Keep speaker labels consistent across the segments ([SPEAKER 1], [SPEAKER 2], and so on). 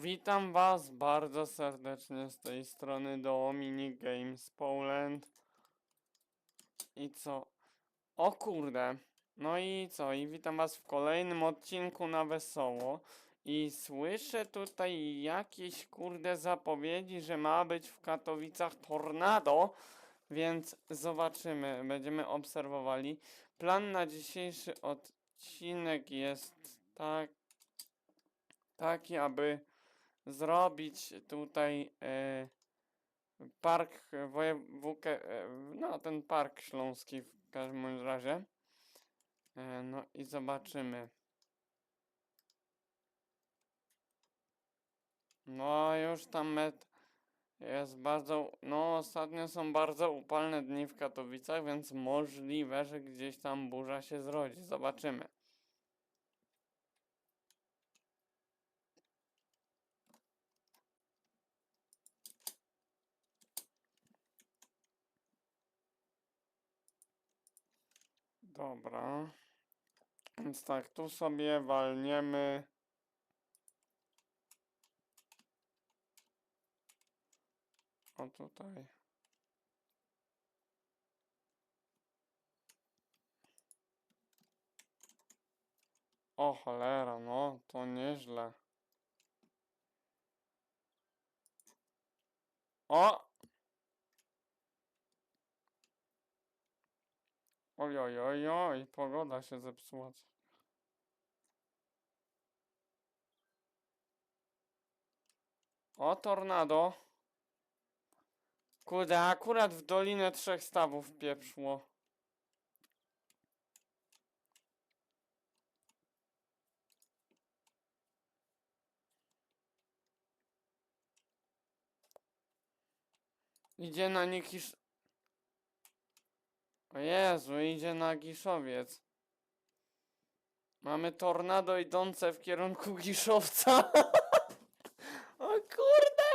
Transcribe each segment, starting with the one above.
[SPEAKER 1] Witam Was bardzo serdecznie z tej strony Dominic Games Poland. I co? O kurde. No i co? I witam Was w kolejnym odcinku na wesoło. I słyszę tutaj jakieś kurde zapowiedzi, że ma być w Katowicach tornado. Więc zobaczymy, będziemy obserwowali. Plan na dzisiejszy odcinek jest tak, taki, aby zrobić tutaj e, park wojewódzki, e, no ten park śląski w każdym razie. E, no i zobaczymy. No już tam met jest bardzo, no ostatnio są bardzo upalne dni w Katowicach, więc możliwe, że gdzieś tam burza się zrodzi. Zobaczymy. Dobra. Więc tak, tu sobie walniemy. O tutaj. O cholera, no to nieźle. O! Oj, oj, oj, oj, pogoda się zepsuła. O, tornado. Kurde, akurat w Dolinę Trzech Stawów pieprzło. Idzie na Nikisz... O Jezu, idzie na Giszowiec. Mamy tornado idące w kierunku Giszowca. o kurde!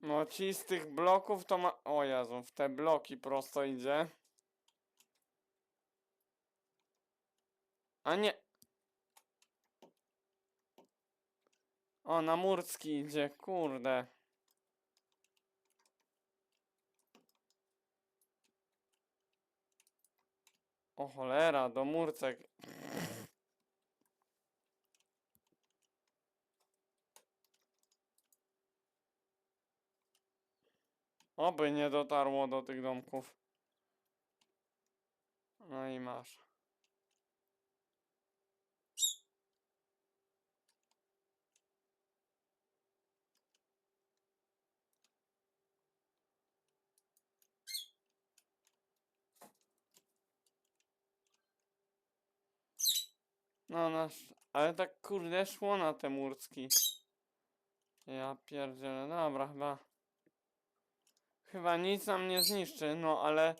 [SPEAKER 1] No ci z tych bloków to ma... O Jezu, w te bloki prosto idzie. A nie... O, na Murcki idzie, kurde. O cholera, do Murcek. Oby nie dotarło do tych domków. No i masz. No nasz, ale tak kurde szło na te murcki. Ja pierdzielę, dobra chyba. Chyba nic nam nie zniszczy, no ale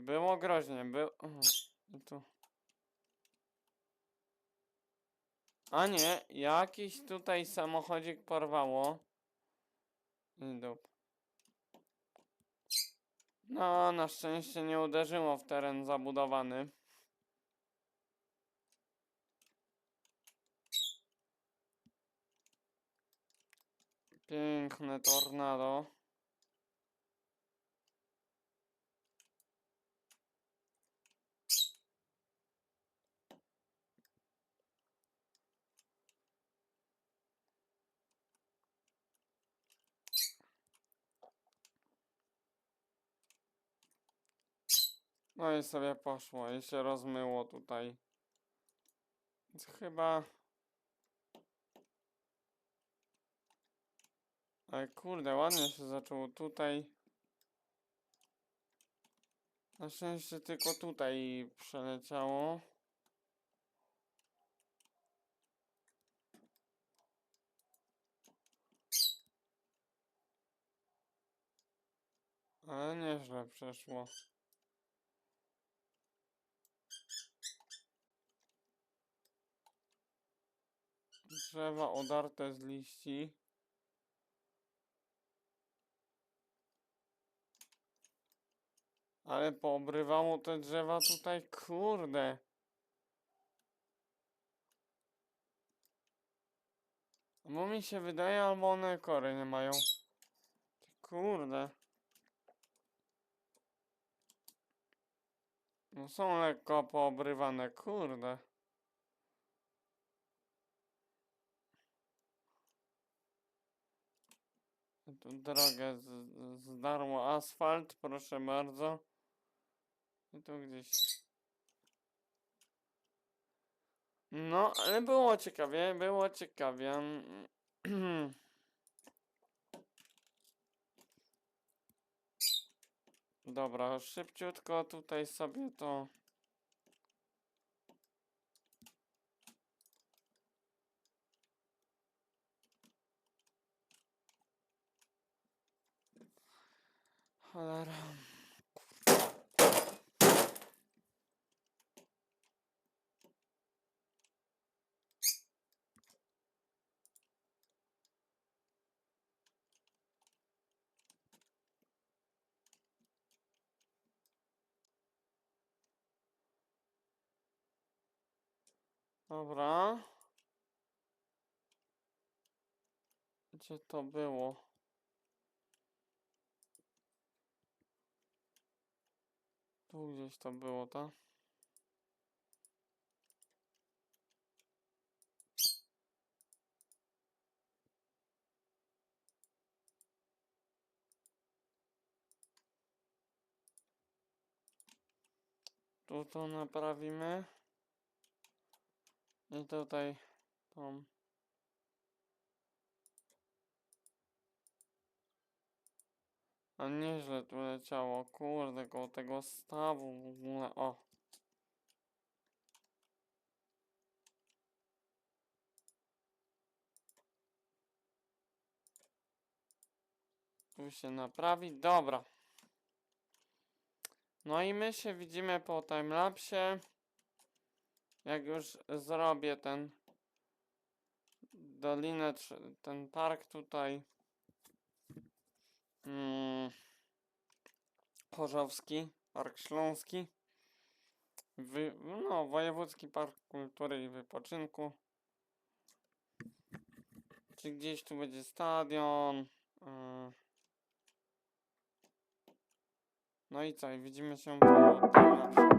[SPEAKER 1] było groźnie, był... o, i tu. A nie, jakiś tutaj samochodzik porwało. Dup. No, na szczęście nie uderzyło w teren zabudowany. Piękne tornado. No i sobie poszło i się rozmyło tutaj. Więc chyba... Ale kurde, ładnie się zaczęło tutaj. Na szczęście tylko tutaj przeleciało. Ale nieźle przeszło. Drzewa odarte z liści. Ale poobrywało te drzewa tutaj, kurde. Albo mi się wydaje, albo one kory nie mają. Kurde. No są lekko poobrywane, kurde. Tu drogę zdarło asfalt, proszę bardzo. I tu gdzieś. No, ale było ciekawie, było ciekawie. Dobra, szybciutko tutaj sobie to. Cholera. Dobra. Gdzie to było? Tu gdzieś to było, tak? Tu to naprawimy. I tutaj tą. A nieźle tu leciało, kurde, koło tego stawu w ogóle, o. Tu się naprawi, dobra. No i my się widzimy po timelapsie. Jak już zrobię ten dolinę, ten park tutaj. Mm, Chorzowski, Park Śląski. Wy, no, Wojewódzki Park Kultury i Wypoczynku. Czy gdzieś tu będzie stadion? Yy. No i co? Widzimy się po timelapsie.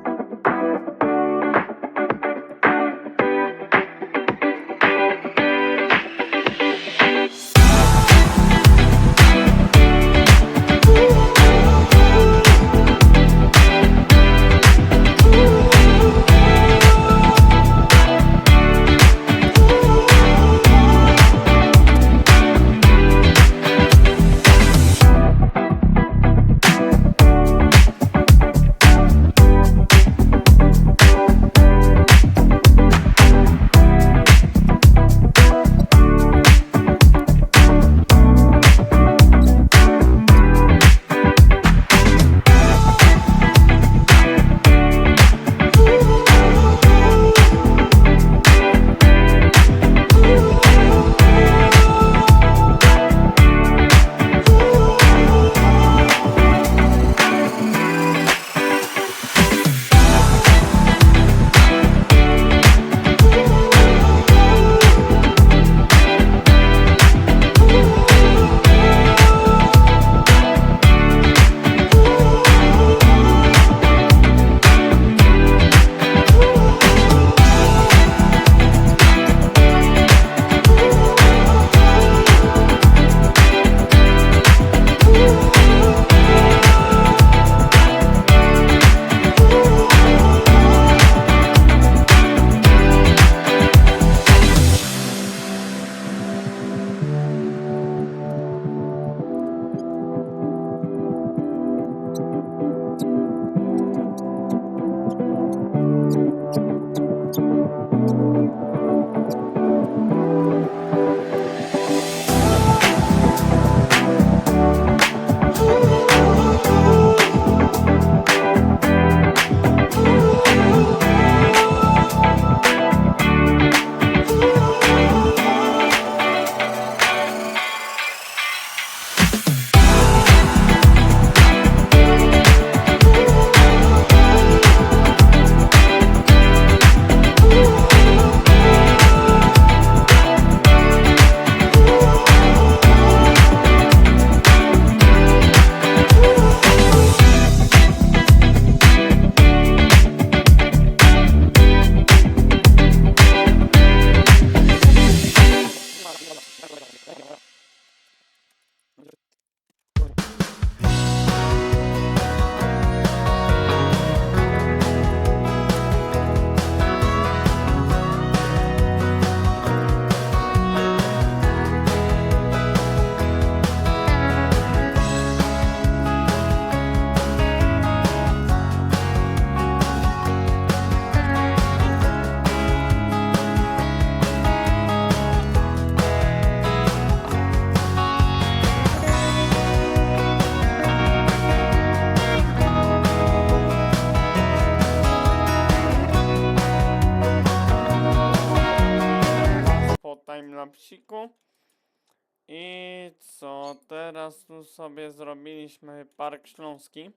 [SPEAKER 1] Teraz tu sobie zrobiliśmy Park Śląski.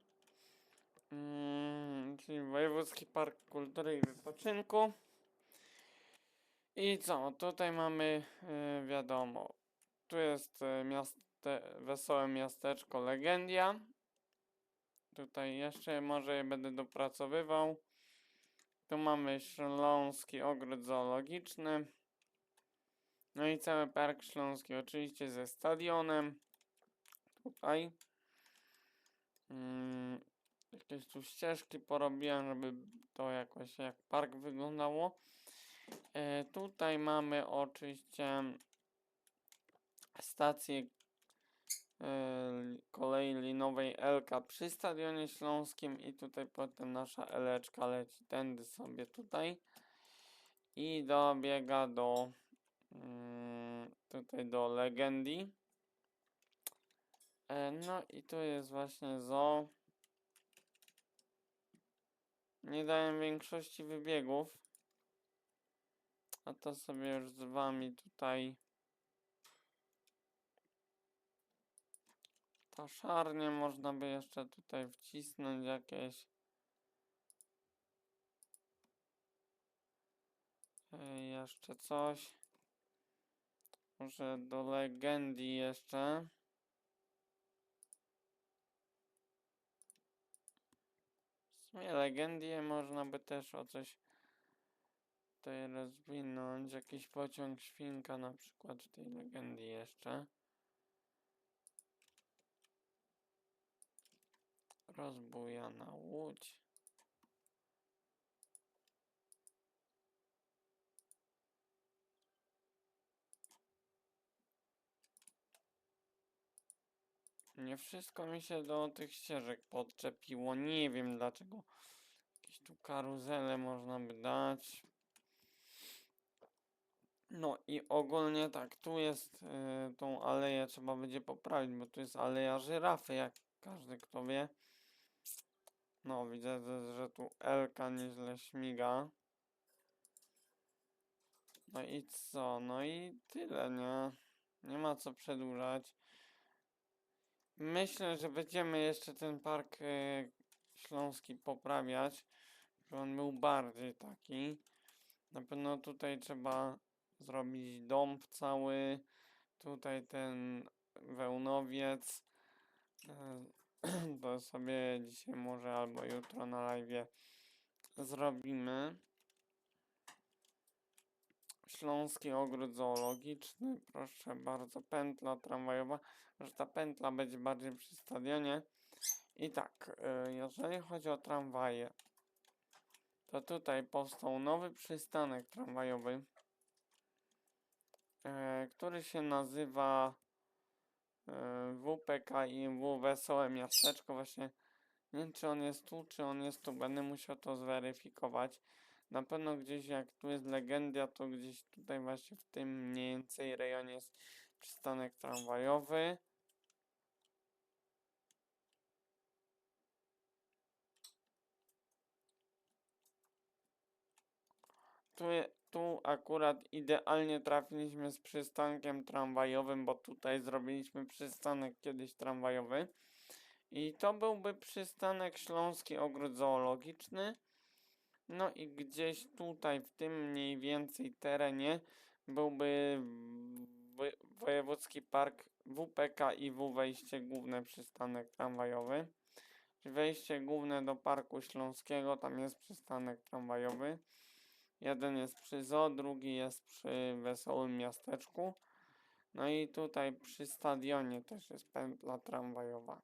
[SPEAKER 1] Mm, czyli Wojewódzki Park Kultury i Wypoczynku. I co, tutaj mamy, y, wiadomo, tu jest y, miaste, wesołe miasteczko Legendia. Tutaj jeszcze może je będę dopracowywał. Tu mamy Śląski Ogród Zoologiczny. No i cały Park Śląski, oczywiście ze stadionem. Tutaj. Mm, jakieś tu ścieżki porobiłem, żeby to jakoś jak park wyglądało. E, tutaj mamy oczywiście stację e, kolei linowej Elka przy Stadionie Śląskim i tutaj potem nasza Eleczka leci tędy sobie tutaj i dobiega do mm, tutaj do Legendii. E, no i tu jest właśnie zoo. Nie dałem większości wybiegów. A to sobie już z wami tutaj Taszarnie można by jeszcze tutaj wcisnąć jakieś. E, Jeszcze coś. Może do legendii jeszcze. W sumie legendię można by też o coś tutaj rozwinąć. Jakiś pociąg świnka na przykład w tej legendii jeszcze. Rozbujana łódź. Nie wszystko mi się do tych ścieżek podczepiło. Nie wiem dlaczego. Jakieś tu karuzele można by dać. No i ogólnie tak, tu jest y, tą aleję trzeba będzie poprawić, bo tu jest aleja żyrafy, jak każdy kto wie. No widzę, że- że tu Elka nieźle śmiga. No i co? No i tyle, nie? Nie ma co przedłużać. Myślę, że będziemy jeszcze ten park y, śląski poprawiać, żeby on był bardziej taki. Na pewno tutaj trzeba zrobić dąb cały. Tutaj ten wełnowiec. E, To sobie dzisiaj może albo jutro na live zrobimy. Śląski Ogród Zoologiczny, proszę bardzo, pętla tramwajowa, że ta pętla będzie bardziej przy stadionie. I tak, y, jeżeli chodzi o tramwaje, to tutaj powstał nowy przystanek tramwajowy, e, który się nazywa e, WPKiW Wesołe Miasteczko. Właśnie nie wiem, czy on jest tu, czy on jest tu. Będę musiał to zweryfikować. Na pewno gdzieś jak tu jest Legendia, to gdzieś tutaj właśnie w tym mniej więcej rejonie jest przystanek tramwajowy. Tu, tu akurat idealnie trafiliśmy z przystankiem tramwajowym, bo tutaj zrobiliśmy przystanek kiedyś tramwajowy. I to byłby przystanek Śląski Ogród Zoologiczny. No i gdzieś tutaj, w tym mniej więcej terenie, byłby Wojewódzki Park WPK i W wejście główne przystanek tramwajowy. Wejście główne do Parku Śląskiego, tam jest przystanek tramwajowy. Jeden jest przy zoo, drugi jest przy Wesołym Miasteczku. No i tutaj przy stadionie też jest pętla tramwajowa.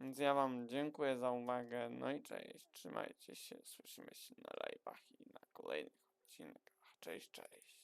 [SPEAKER 1] Więc ja Wam dziękuję za uwagę. No i cześć. Trzymajcie się. Słyszymy się na live'ach i na kolejnych odcinkach. Cześć, cześć.